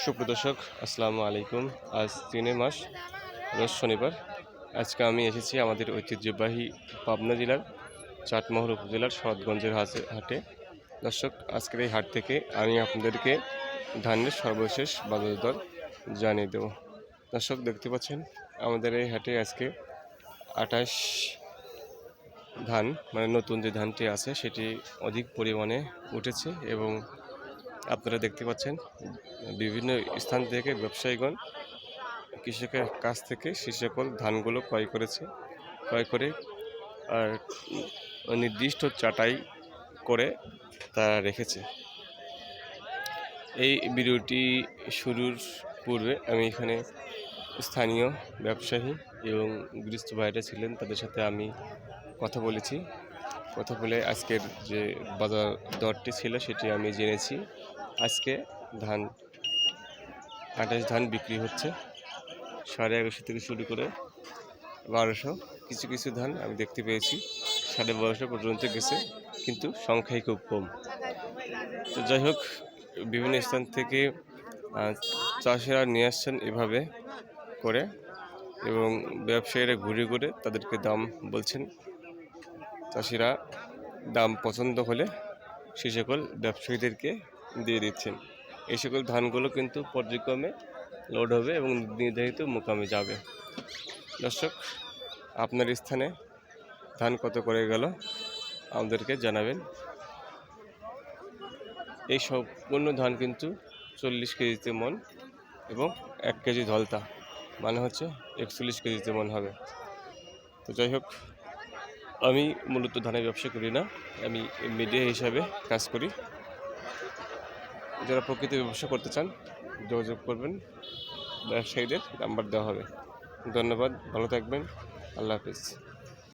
সুপ্রদর্শক আসসালামু আলাইকুম। আজ তিনে মাস, রোজ শনিবার। আজকে আমি এসেছি আমাদের ঐতিহ্যবাহী পাবনা জেলার চাটমোহর উপজেলার শরৎগঞ্জের হাটে। দর্শক, আজকের এই হাট থেকে আমি আপনাদেরকে ধানের সর্বশেষ বাজার দর জানিয়ে দেব। দর্শক, দেখতে পাচ্ছেন, আমাদের এই হাটে আজকে আঠাশ ধান মানে নতুন যে ধানটি আছে, সেটি অধিক পরিমাণে উঠেছে এবং আপনারা দেখতে পাচ্ছেন, বিভিন্ন স্থান থেকে ব্যবসায়ীগণ কৃষকের কাছ থেকে সে সকল ধানগুলো ক্রয় করেছে, ক্রয় করে আর নির্দিষ্ট চাটাই করে তারা রেখেছে। এই ভিডিওটি শুরুর পূর্বে আমি এখানে স্থানীয় ব্যবসায়ী এবং গৃহস্থ ভাইরা ছিলেন, তাদের সাথে আমি কথা বলেছি। কথা বলে আজকের যে বাজার দরটি ছিল সেটি আমি জেনেছি। আজকে ধান, আঠাশ ধান বিক্রি হচ্ছে। সাড়ে এগারোশো থেকে শুরু করে বারোশো। কিছু কিছু ধান আমি দেখতে পেয়েছি। সাড়ে বারোশো পর্যন্ত গেছে, কিন্তু সংখ্যাই খুব কম। তো যাই হোক, বিভিন্ন স্থান থেকে চাষিরা নিয়ে আসছেন এভাবে করে এবং ব্যবসায়ীরা ঘুরে ঘুরে তাদেরকে দাম বলছেন। চাষিরা দাম পছন্দ হলে সে সকল ব্যবসায়ীদেরকে দিয়ে দিচ্ছেন। এই সকল ধানগুলো কিন্তু পর্যায়ক্রমে লোড হবে এবং নির্ধারিত মোকামে যাবে। দর্শক, আপনার স্থানে ধান কত করে গেল আমাদেরকে জানাবেন। এই সম্পূর্ণ ধান কিন্তু চল্লিশ কেজিতে মন এবং এক কেজি ধলতা মানে হচ্ছে একচল্লিশ কেজিতে মন হবে। তো যাই হোক আমি মূলত ধানের ব্যবসা করি না, আমি মিডিয়া হিসাবে কাজ করি। যারা প্রকৃত ব্যবসা করতে চান, যোগাযোগ করবেন, ব্যবসায়ীদের নাম্বার দেওয়া হবে। ধন্যবাদ, ভালো থাকবেন, আল্লাহ হাফিজ।